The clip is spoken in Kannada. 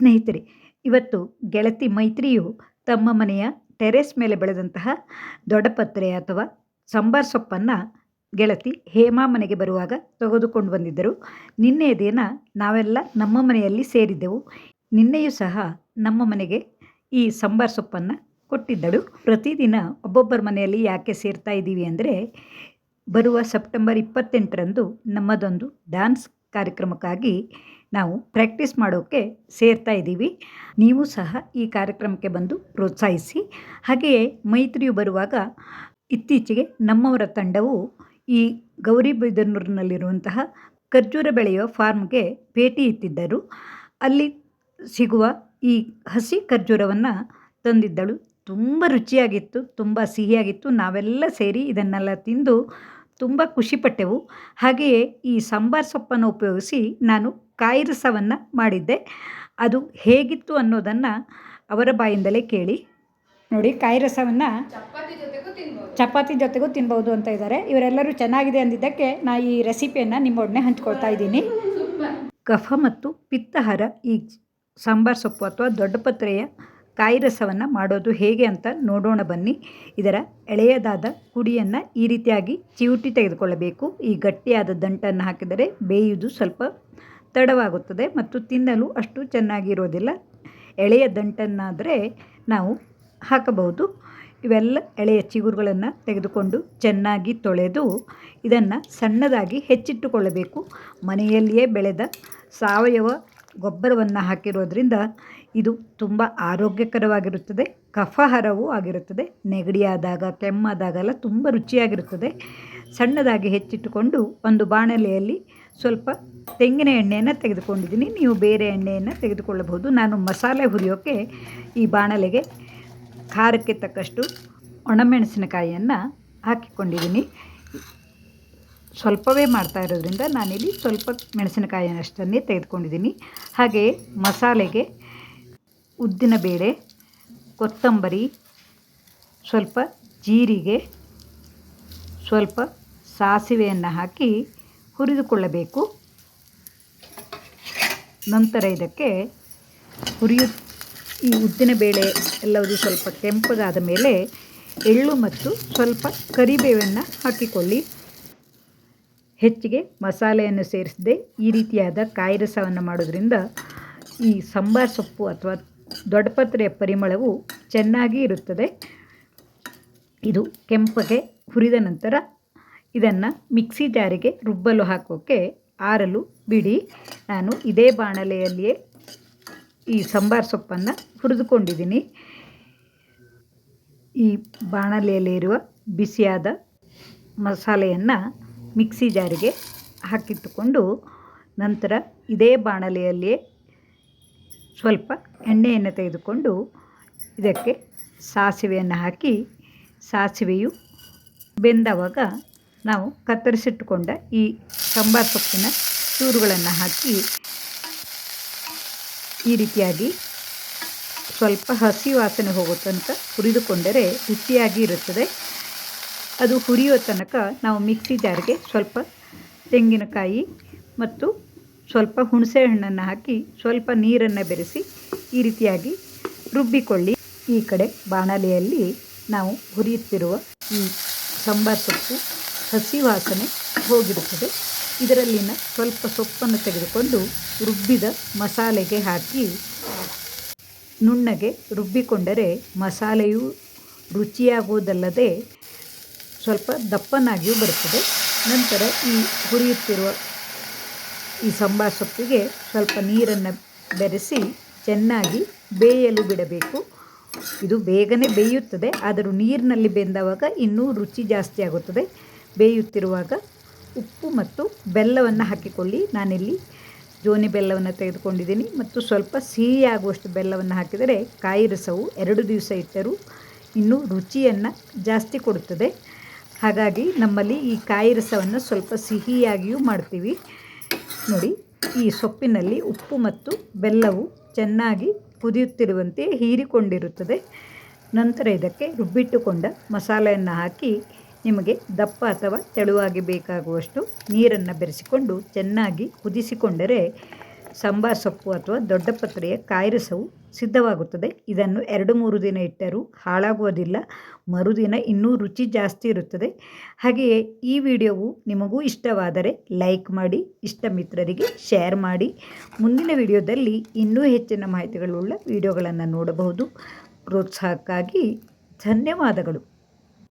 ಸ್ನೇಹಿತರೆ, ಇವತ್ತು ಗೆಳತಿ ಮೈತ್ರಿಯು ತಮ್ಮ ಮನೆಯ ಟೆರೆಸ್ ಮೇಲೆ ಬೆಳೆದಂತಹ ದೊಡ್ಡಪತ್ರೆ ಅಥವಾ ಸಂಬಾರ್ ಸೊಪ್ಪನ್ನು ಗೆಳತಿ ಹೇಮಾ ಮನೆಗೆ ಬರುವಾಗ ತೆಗೆದುಕೊಂಡು ಬಂದಿದ್ದರು. ನಿನ್ನೆಯ ದಿನ ನಾವೆಲ್ಲ ನಮ್ಮ ಮನೆಯಲ್ಲಿ ಸೇರಿದ್ದೆವು. ನಿನ್ನೆಯೂ ಸಹ ನಮ್ಮ ಮನೆಗೆ ಈ ಸಂಬಾರ್ ಸೊಪ್ಪನ್ನು ಕೊಟ್ಟಿದ್ದಳು. ಪ್ರತಿದಿನ ಒಬ್ಬೊಬ್ಬರ ಮನೆಯಲ್ಲಿ ಯಾಕೆ ಸೇರ್ತಾ ಇದ್ದೀವಿ ಅಂದರೆ, ಬರುವ ಸೆಪ್ಟೆಂಬರ್ ಇಪ್ಪತ್ತೆಂಟರಂದು ನಮ್ಮದೊಂದು ಡ್ಯಾನ್ಸ್ ಕಾರ್ಯಕ್ರಮಕ್ಕಾಗಿ ನಾವು ಪ್ರ್ಯಾಕ್ಟೀಸ್ ಮಾಡೋಕ್ಕೆ ಸೇರ್ತಾ ಇದ್ದೀವಿ. ನೀವು ಸಹ ಈ ಕಾರ್ಯಕ್ರಮಕ್ಕೆ ಬಂದು ಪ್ರೋತ್ಸಾಹಿಸಿ. ಹಾಗೆಯೇ ಮೈತ್ರಿಯು ಬರುವಾಗ ಇತ್ತೀಚೆಗೆ ನಮ್ಮವರ ತಂಡವು ಈ ಗೌರಿಬಿದನೂರಿನಲ್ಲಿರುವಂತಹ ಖರ್ಜೂರ ಬೆಳೆಯುವ ಫಾರ್ಮ್ಗೆ ಭೇಟಿ ಇತ್ತಿದ್ದರು ಅಲ್ಲಿ ಸಿಗುವ ಈ ಹಸಿ ಖರ್ಜೂರವನ್ನು ತಂದಿದ್ದಳು. ತುಂಬ ರುಚಿಯಾಗಿತ್ತು, ತುಂಬ ಸಿಹಿಯಾಗಿತ್ತು. ನಾವೆಲ್ಲ ಸೇರಿ ಇದನ್ನೆಲ್ಲ ತಿಂದು ತುಂಬ ಖುಷಿಪಟ್ಟೆವು ಹಾಗೆಯೇ ಈ ಸಾಂಬಾರ್ ಸೊಪ್ಪನ್ನು ಉಪಯೋಗಿಸಿ ನಾನು ಕಾಯಿ ರಸವನ್ನು ಮಾಡಿದ್ದೆ. ಅದು ಹೇಗಿತ್ತು ಅನ್ನೋದನ್ನು ಅವರ ಬಾಯಿಂದಲೇ ಕೇಳಿ. ನೋಡಿ ಕಾಯಿ ರಸವನ್ನು ಚಪಾತಿ ಜೊತೆಗೂ ತಿನ್ಬೋದು ಅಂತ ಇದ್ದಾರೆ ಇವರೆಲ್ಲರೂ ಚೆನ್ನಾಗಿದೆ ಅಂದಿದ್ದಕ್ಕೆ ನಾ ಈ ರೆಸಿಪಿಯನ್ನು ನಿಮ್ಮೊಡನೆ ಹಂಚ್ಕೊಳ್ತಾ ಇದ್ದೀನಿ. ಕಫ ಮತ್ತು ಪಿತ್ತಹರ ಈ ಸಾಂಬಾರ್ ಸೊಪ್ಪು ಅಥವಾ ದೊಡ್ಡಪತ್ರೆಯ ಕಾಯಿ ರಸವನ್ನು ಮಾಡೋದು ಹೇಗೆ ಅಂತ ನೋಡೋಣ ಬನ್ನಿ. ಇದರ ಎಳೆಯದಾದ ಕುಡಿಯನ್ನು ಈ ರೀತಿಯಾಗಿ ಚಿವುಟಿ ತೆಗೆದುಕೊಳ್ಳಬೇಕು. ಈ ಗಟ್ಟಿಯಾದ ದಂಟನ್ನು ಹಾಕಿದರೆ ಬೇಯುವುದು ಸ್ವಲ್ಪ ತಡವಾಗುತ್ತದೆ ಮತ್ತು ತಿನ್ನಲು ಅಷ್ಟು ಚೆನ್ನಾಗಿರೋದಿಲ್ಲ. ಎಳೆಯ ದಂಟನ್ನಾದರೆ ನಾವು ಹಾಕಬಹುದು. ಇವೆಲ್ಲ ಎಳೆಯ ಚಿಗುರುಗಳನ್ನು ತೆಗೆದುಕೊಂಡು ಚೆನ್ನಾಗಿ ತೊಳೆದು ಇದನ್ನು ಸಣ್ಣದಾಗಿ ಹೆಚ್ಚಿಟ್ಟುಕೊಳ್ಳಬೇಕು. ಮನೆಯಲ್ಲಿಯೇ ಬೆಳೆದ ಸಾವಯವ ಗೊಬ್ಬರವನ್ನು ಹಾಕಿರೋದ್ರಿಂದ ಇದು ತುಂಬ ಆರೋಗ್ಯಕರವಾಗಿರುತ್ತದೆ. ಕಫಹರವೂ ಆಗಿರುತ್ತದೆ. ನೆಗಡಿಯಾದಾಗ, ಕೆಮ್ಮಾದಾಗೆಲ್ಲ ತುಂಬ ರುಚಿಯಾಗಿರುತ್ತದೆ. ಸಣ್ಣದಾಗಿ ಹೆಚ್ಚಿಟ್ಟುಕೊಂಡು ಒಂದು ಬಾಣಲೆಯಲ್ಲಿ ಸ್ವಲ್ಪ ತೆಂಗಿನ ಎಣ್ಣೆಯನ್ನು ತೆಗೆದುಕೊಂಡಿದ್ದೀನಿ. ನೀವು ಬೇರೆ ಎಣ್ಣೆಯನ್ನು ತೆಗೆದುಕೊಳ್ಳಬಹುದು. ನಾನು ಮಸಾಲೆ ಹುರಿಯೋಕ್ಕೆ ಈ ಬಾಣಲೆಗೆ ಖಾರಕ್ಕೆ ತಕ್ಕಷ್ಟು ಒಣಮೆಣಸಿನಕಾಯಿಯನ್ನು ಹಾಕಿಕೊಂಡಿದ್ದೀನಿ. ಸ್ವಲ್ಪವೇ ಮಾಡ್ತಾ ಇರೋದ್ರಿಂದ ನಾನಿಲ್ಲಿ ಸ್ವಲ್ಪ ಮೆಣಸಿನಕಾಯಿಯನ್ನಷ್ಟನ್ನೇ ತೆಗೆದುಕೊಂಡಿದ್ದೀನಿ. ಹಾಗೆಯೇ ಮಸಾಲೆಗೆ ಉದ್ದಿನಬೇಳೆ ಕೊತ್ತಂಬರಿ, ಸ್ವಲ್ಪ ಜೀರಿಗೆ ಸ್ವಲ್ಪ ಸಾಸಿವೆಯನ್ನು ಹಾಕಿ ಹುರಿದುಕೊಳ್ಳಬೇಕು. ನಂತರ ಇದಕ್ಕೆ ಹುರಿಯು, ಈ ಉದ್ದಿನಬೇಳೆ ಎಲ್ಲವೂ ಸ್ವಲ್ಪ ಕೆಂಪಗಾದ ಮೇಲೆ ಎಳ್ಳು ಮತ್ತು ಸ್ವಲ್ಪ ಕರಿಬೇವನ್ನು ಹಾಕಿಕೊಳ್ಳಿ. ಹೆಚ್ಚಿಗೆ ಮಸಾಲೆಯನ್ನು ಸೇರಿಸದೆ ಈ ರೀತಿಯಾದ ಕಾಯಿ ರಸವನ್ನು ಮಾಡೋದ್ರಿಂದ ಈ ಸಂಬಾರ್ ಸೊಪ್ಪು ಅಥವಾ ದೊಡ್ಡಪತ್ರೆಯ ಪರಿಮಳವು ಚೆನ್ನಾಗಿ ಇರುತ್ತದೆ. ಇದು ಕೆಂಪಗೆ ಹುರಿದ ನಂತರ ಇದನ್ನು ಮಿಕ್ಸಿ ಜಾರಿಗೆ ರುಬ್ಬಲು ಹಾಕೋಕ್ಕೆ ಆರಲು ಬಿಡಿ. ನಾನು ಇದೇ ಬಾಣಲೆಯಲ್ಲಿಯೇ ಈ ಸಾಂಬಾರ್ ಸೊಪ್ಪನ್ನು ಹುರಿದುಕೊಂಡಿದ್ದೀನಿ. ಈ ಬಾಣಲೆಯಲ್ಲಿರುವ ಬಿಸಿಯಾದ ಮಸಾಲೆಯನ್ನು ಮಿಕ್ಸಿ ಜಾರಿಗೆ ಹಾಕಿಟ್ಟುಕೊಂಡು ನಂತರ ಇದೇ ಬಾಣಲೆಯಲ್ಲಿಯೇ ಸ್ವಲ್ಪ ಎಣ್ಣೆಯನ್ನು ತೆಗೆದುಕೊಂಡು ಇದಕ್ಕೆ ಸಾಸಿವೆಯನ್ನು ಹಾಕಿ ಸಾಸಿವೆಯು ಬೆಂದವಾಗ ನಾವು ಕತ್ತರಿಸಿಟ್ಟುಕೊಂಡ ಈ ಸಾಂಬಾರು ಸೊಪ್ಪಿನ ಚೂರುಗಳನ್ನು ಹಾಕಿ ಈ ರೀತಿಯಾಗಿ ಸ್ವಲ್ಪ ಹಸಿ ವಾಸನೆ ಹೋಗೋ ತನಕ ಹುರಿದುಕೊಂಡರೆ ರುಚಿಯಾಗಿ ಇರುತ್ತದೆ. ಅದು ಹುರಿಯೋ ತನಕ ನಾವು ಮಿಕ್ಸಿ ಜಾರಿಗೆ ಸ್ವಲ್ಪ ತೆಂಗಿನಕಾಯಿ ಮತ್ತು ಸ್ವಲ್ಪ ಹುಣಸೆ ಹಣ್ಣನ್ನು ಹಾಕಿ ಸ್ವಲ್ಪ ನೀರನ್ನು ಬೆರೆಸಿ ಈ ರೀತಿಯಾಗಿ ರುಬ್ಬಿಕೊಳ್ಳಿ. ಈ ಕಡೆ ಬಾಣಲೆಯಲ್ಲಿ ನಾವು ಹುರಿಯುತ್ತಿರುವ ಈ ಸಾಂಬಾರು ಸೊಪ್ಪು ಹಸಿ ವಾಸನೆ ಹೋಗಿರುತ್ತದೆ. ಇದರಲ್ಲಿನ ಸ್ವಲ್ಪ ಸೊಪ್ಪನ್ನು ತೆಗೆದುಕೊಂಡು ರುಬ್ಬಿದ ಮಸಾಲೆಗೆ ಹಾಕಿ, ನುಣ್ಣಗೆ ರುಬ್ಬಿಕೊಂಡರೆ ಮಸಾಲೆಯು ರುಚಿಯಾಗುವುದಲ್ಲದೆ ಸ್ವಲ್ಪ ದಪ್ಪನಾಗಿಯೂ ಬರುತ್ತದೆ. ನಂತರ ಈ ಹುರಿಯುತ್ತಿರುವ ಈ ಸಾಂಬಾರು ಸೊಪ್ಪಿಗೆ ಸ್ವಲ್ಪ ನೀರನ್ನು ಬೆರೆಸಿ ಚೆನ್ನಾಗಿ ಬೇಯಲು ಬಿಡಬೇಕು. ಇದು ಬೇಗನೆ ಬೇಯುತ್ತದೆ, ಆದರೂ ನೀರಿನಲ್ಲಿ ಬೆಂದವಾಗ ಇನ್ನೂ ರುಚಿ ಜಾಸ್ತಿ ಆಗುತ್ತದೆ. ಬೇಯುತ್ತಿರುವಾಗ ಉಪ್ಪು ಮತ್ತು ಬೆಲ್ಲವನ್ನು ಹಾಕಿಕೊಳ್ಳಿ. ನಾನಿಲ್ಲಿ ಜೋನಿ ಬೆಲ್ಲವನ್ನು ತೆಗೆದುಕೊಂಡಿದ್ದೀನಿ ಮತ್ತು ಸ್ವಲ್ಪ ಸಿಹಿಯಾಗುವಷ್ಟು ಬೆಲ್ಲವನ್ನು ಹಾಕಿದರೆ ಕಾಯಿ ರಸವು ಎರಡು ದಿವಸ ಇಟ್ಟರೂ ಇನ್ನೂ ರುಚಿಯನ್ನು ಜಾಸ್ತಿ ಕೊಡುತ್ತದೆ. ಹಾಗಾಗಿ ನಮ್ಮಲ್ಲಿ ಈ ಕಾಯಿ ರಸವನ್ನು ಸ್ವಲ್ಪ ಸಿಹಿಯಾಗಿಯೂ ಮಾಡ್ತೀವಿ. ನೋಡಿ, ಈ ಸೊಪ್ಪಿನಲ್ಲಿ ಉಪ್ಪು ಮತ್ತು ಬೆಲ್ಲವು ಚೆನ್ನಾಗಿ ಕುದಿಯುತ್ತಿರುವಂತೆ ಹೀರಿಕೊಂಡಿರುತ್ತದೆ. ನಂತರ ಇದಕ್ಕೆ ರುಬ್ಬಿಟ್ಟುಕೊಂಡ ಮಸಾಲೆಯನ್ನು ಹಾಕಿ ನಿಮಗೆ ದಪ್ಪ ಅಥವಾ ತೆಳುವಾಗಿ ಬೇಕಾಗುವಷ್ಟು ನೀರನ್ನು ಬೆರೆಸಿಕೊಂಡು ಚೆನ್ನಾಗಿ ಕುದಿಸಿಕೊಂಡರೆ ಸಾಂಬಾರ್ ಸೊಪ್ಪು ಅಥವಾ ದೊಡ್ಡ ಪತ್ರೆಯ ಕಾಯಿರಸವು ಸಿದ್ಧವಾಗುತ್ತದೆ. ಇದನ್ನು ಎರಡು ಮೂರು ದಿನ ಇಟ್ಟರೂ ಹಾಳಾಗುವುದಿಲ್ಲ. ಮರುದಿನ ಇನ್ನೂ ರುಚಿ ಜಾಸ್ತಿ ಇರುತ್ತದೆ. ಹಾಗೆಯೇ ಈ ವಿಡಿಯೋವು ನಿಮಗೂ ಇಷ್ಟವಾದರೆ ಲೈಕ್ ಮಾಡಿ ಇಷ್ಟ ಮಿತ್ರರಿಗೆ ಶೇರ್ ಮಾಡಿ. ಮುಂದಿನ ವಿಡಿಯೋದಲ್ಲಿ ಇನ್ನೂ ಹೆಚ್ಚಿನ ಮಾಹಿತಿಗಳುಳ್ಳ ವಿಡಿಯೋಗಳನ್ನು ನೋಡಬಹುದು. ಪ್ರೋತ್ಸಾಹಕ್ಕಾಗಿ ಧನ್ಯವಾದಗಳು.